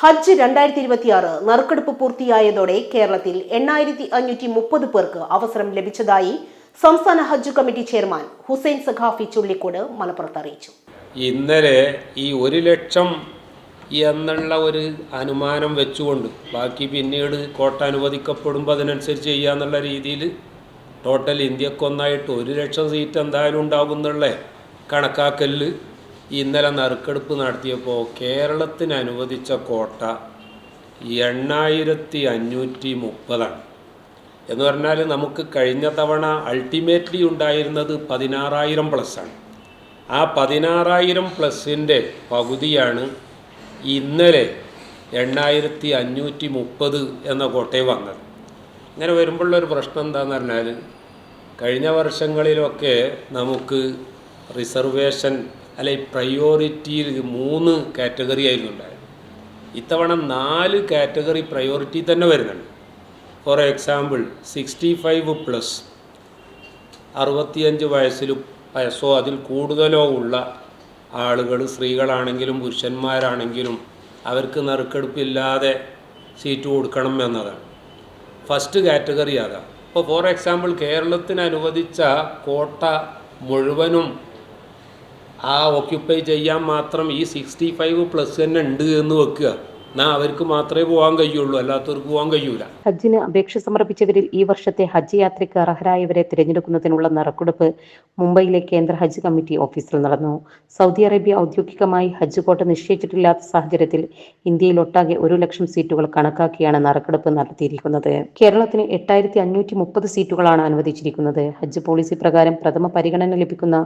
ഹജ്ജ് രണ്ടായിരത്തി ഇരുപത്തിയാറ് നറുക്കെടുപ്പ് പൂർത്തിയായതോടെ കേരളത്തിൽ എണ്ണായിരത്തി അഞ്ഞൂറ്റി മുപ്പത് പേർക്ക് അവസരം ലഭിച്ചതായി സംസ്ഥാന ഹജ്ജ് കമ്മിറ്റി ചെയർമാൻ ഹുസൈൻ സഖാഫി ചുള്ളിക്കോട് മലപ്പുറത്ത് അറിയിച്ചു. ഇന്നലെ ഈ ഒരു ലക്ഷം എന്നുള്ള ഒരു അനുമാനം വെച്ചുകൊണ്ട് ബാക്കി പിന്നീട് കോട്ട അനുവദിക്കപ്പെടുമ്പോൾ അതിനനുസരിച്ച് ചെയ്യാന്നുള്ള രീതിയിൽ ടോട്ടൽ ഇന്ത്യക്കൊന്നായിട്ട് ഒരു ലക്ഷം സീറ്റ് എന്തായാലും ഉണ്ടാകും എന്നുള്ള കണക്കാക്കലിൽ ഇന്നലെ നറുക്കെടുപ്പ് നടത്തിയപ്പോൾ കേരളത്തിന് അനുവദിച്ച കോട്ട എണ്ണായിരത്തി അഞ്ഞൂറ്റി മുപ്പതാണ്. എന്ന് പറഞ്ഞാൽ നമുക്ക് കഴിഞ്ഞ തവണ അൾട്ടിമേറ്റ്ലി ഉണ്ടായിരുന്നത് പതിനാറായിരം പ്ലസ്സാണ് ആ പതിനാറായിരം പ്ലസിന്റെ പകുതിയാണ് ഇന്നലെ എണ്ണായിരത്തി അഞ്ഞൂറ്റി മുപ്പത് എന്ന കോട്ടയിൽ വന്നത്. ഇങ്ങനെ വരുമ്പോഴുള്ളൊരു പ്രശ്നം എന്താണെന്ന് പറഞ്ഞാൽ കഴിഞ്ഞ വർഷങ്ങളിലൊക്കെ നമുക്ക് റിസർവേഷൻ അല്ലെ പ്രയോറിറ്റിയിൽ മൂന്ന് കാറ്റഗറി ആയിരുന്നു ഉണ്ടായത്. ഇത്തവണ നാല് കാറ്റഗറി പ്രയോറിറ്റി തന്നെ വരുന്നുണ്ട്. For example sixty five plus അറുപത്തിയഞ്ച് വയസ്സിലും വയസ്സോ അതിൽ കൂടുതലോ ഉള്ള ആളുകൾ സ്ത്രീകളാണെങ്കിലും പുരുഷന്മാരാണെങ്കിലും അവർക്ക് നറുക്കെടുപ്പില്ലാതെ സീറ്റ് കൊടുക്കണം എന്നതാണ്. ഫസ്റ്റ് കാറ്റഗറി അതാണ് ഇപ്പോൾ ഫോർ എക്സാമ്പിൾ കേരളത്തിന് അനുവദിച്ച കോട്ട മുഴുവനും ആ ഓക്യുപ്പൈ ചെയ്യാൻ മാത്രം ഈ സിക്സ്റ്റി ഫൈവ് പ്ലസ് തന്നെ ഉണ്ട് എന്ന് വെക്കുക. എന്നാൽ അവർക്ക് മാത്രമേ പോകാൻ കഴിയുള്ളൂ അല്ലാത്തവർക്ക് പോകാൻ കഴിയൂല. ഹജ്ജിന് അപേക്ഷ സമർപ്പിച്ചവരിൽ ഈ വർഷത്തെ ഹജ്ജ് യാത്രയ്ക്ക് അർഹരായവരെ തിരഞ്ഞെടുക്കുന്നതിനുള്ള നറുക്കെടുപ്പ് മുംബൈയിലെ കേന്ദ്ര ഹജ്ജ് കമ്മിറ്റി ഓഫീസിൽ നടന്നു. സൗദി അറേബ്യ ഔദ്യോഗികമായി ഹജ്ജ് കോട്ട നിശ്ചയിച്ചിട്ടില്ലാത്ത സാഹചര്യത്തിൽ ഇന്ത്യയിൽ ഒട്ടാകെ ഒരു ലക്ഷം സീറ്റുകൾ കണക്കാക്കിയാണ് നറുക്കെടുപ്പ് നടത്തിയിരിക്കുന്നത്. കേരളത്തിന് എട്ടായിരത്തി അഞ്ഞൂറ്റി മുപ്പത് സീറ്റുകളാണ് അനുവദിച്ചിരിക്കുന്നത്. ഹജ്ജ് പോളിസി പ്രകാരം പ്രഥമ പരിഗണന ലഭിക്കുന്ന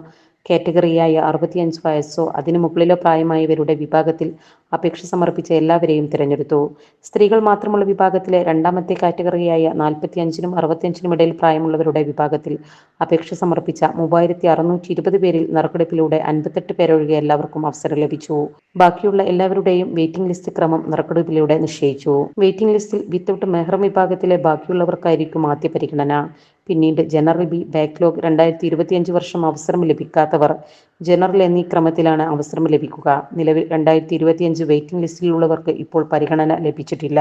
കാറ്റഗറിയായ അറുപത്തിയഞ്ച് വയസ്സോ അതിനു മുകളിലോ പ്രായമായവരുടെ വിഭാഗത്തിൽ അപേക്ഷ സമർപ്പിച്ച എല്ലാവരെയും തിരഞ്ഞെടുത്തു. സ്ത്രീകൾ മാത്രമുള്ള വിഭാഗത്തിലെ രണ്ടാമത്തെ കാറ്റഗറിയായ നാൽപ്പത്തി അഞ്ചിനും അറുപത്തിയഞ്ചിനും ഇടയിൽ പ്രായമുള്ളവരുടെ വിഭാഗത്തിൽ അപേക്ഷ സമർപ്പിച്ച മൂവായിരത്തി അറുന്നൂറ്റി ഇരുപത് പേരിൽ നറുക്കെടുപ്പിലൂടെ അൻപത്തെട്ട് പേരൊഴികെ എല്ലാവർക്കും അവസരം ലഭിച്ചു. ബാക്കിയുള്ള എല്ലാവരുടെയും വെയിറ്റിംഗ് ലിസ്റ്റ് ക്രമം നറുക്കെടുപ്പിലൂടെ നിശ്ചയിച്ചു. വെയിറ്റിംഗ് ലിസ്റ്റിൽ വിത്തൗട്ട് മെഹ്റം വിഭാഗത്തിലെ ബാക്കിയുള്ളവർക്കായിരിക്കും ആദ്യ പരിഗണന. പിന്നീട് ജനറൽ ബി ബാക്ക്ലോഗ് രണ്ടായിരത്തി ഇരുപത്തിയഞ്ച് വർഷം അവസരം ലഭിക്കാത്തവർ ജനറൽ എന്നീ ക്രമത്തിലാണ് അവസരം ലഭിക്കുക. നിലവിൽ രണ്ടായിരത്തി ഇരുപത്തിയഞ്ച് വെയിറ്റിംഗ് ലിസ്റ്റിലുള്ളവർക്ക് ഇപ്പോൾ പരിഗണന ലഭിച്ചിട്ടില്ല.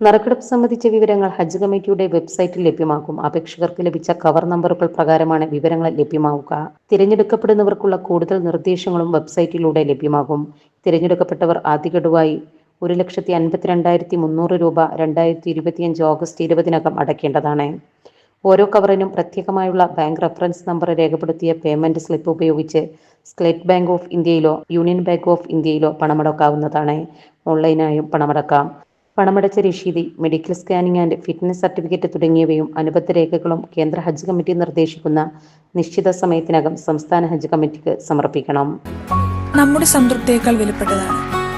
നറുക്കെടുപ്പ് സംബന്ധിച്ച വിവരങ്ങൾ ഹജ്ജ് കമ്മിറ്റിയുടെ വെബ്സൈറ്റിൽ ലഭ്യമാക്കും. അപേക്ഷകർക്ക് ലഭിച്ച കവർ നമ്പറുകൾ പ്രകാരമാണ് വിവരങ്ങൾ ലഭ്യമാവുക. തിരഞ്ഞെടുക്കപ്പെടുന്നവർക്കുള്ള കൂടുതൽ നിർദ്ദേശങ്ങളും വെബ്സൈറ്റിലൂടെ ലഭ്യമാകും. തിരഞ്ഞെടുക്കപ്പെട്ടവർ ആദ്യഗഡുവായി ഒരു ലക്ഷത്തി അൻപത്തിരണ്ടായിരത്തി മുന്നൂറ് രൂപ രണ്ടായിരത്തി ഇരുപത്തിയഞ്ച് ഓഗസ്റ്റ് ഇരുപതിനകം അടയ്ക്കേണ്ടതാണ്. ഓരോ കവറിനും പ്രത്യേകമായുള്ള ബാങ്ക് റഫറൻസ് നമ്പർ രേഖപ്പെടുത്തിയ പേയ്മെന്റ് സ്ലിപ്പ് ഉപയോഗിച്ച് സ്റ്റേറ്റ് ബാങ്ക് ഓഫ് ഇന്ത്യയിലോ യൂണിയൻ ബാങ്ക് ഓഫ് ഇന്ത്യയിലോ പണമടക്കാവുന്നതാണ്. ഓൺലൈനായും പണമടക്കാം. പണമടച്ച രശീതി medical scanning and fitness certificate തുടങ്ങിയവയും അനുബന്ധ രേഖകളും കേന്ദ്ര ഹജ്ജ് കമ്മിറ്റി നിർദ്ദേശിക്കുന്ന നിശ്ചിത സമയത്തിനകം സംസ്ഥാന ഹജ്ജ് കമ്മിറ്റിക്ക് സമർപ്പിക്കണം. നമ്മുടെ സംതൃപ്തിയേക്കാൾ വിലപ്പെട്ടതാണ്.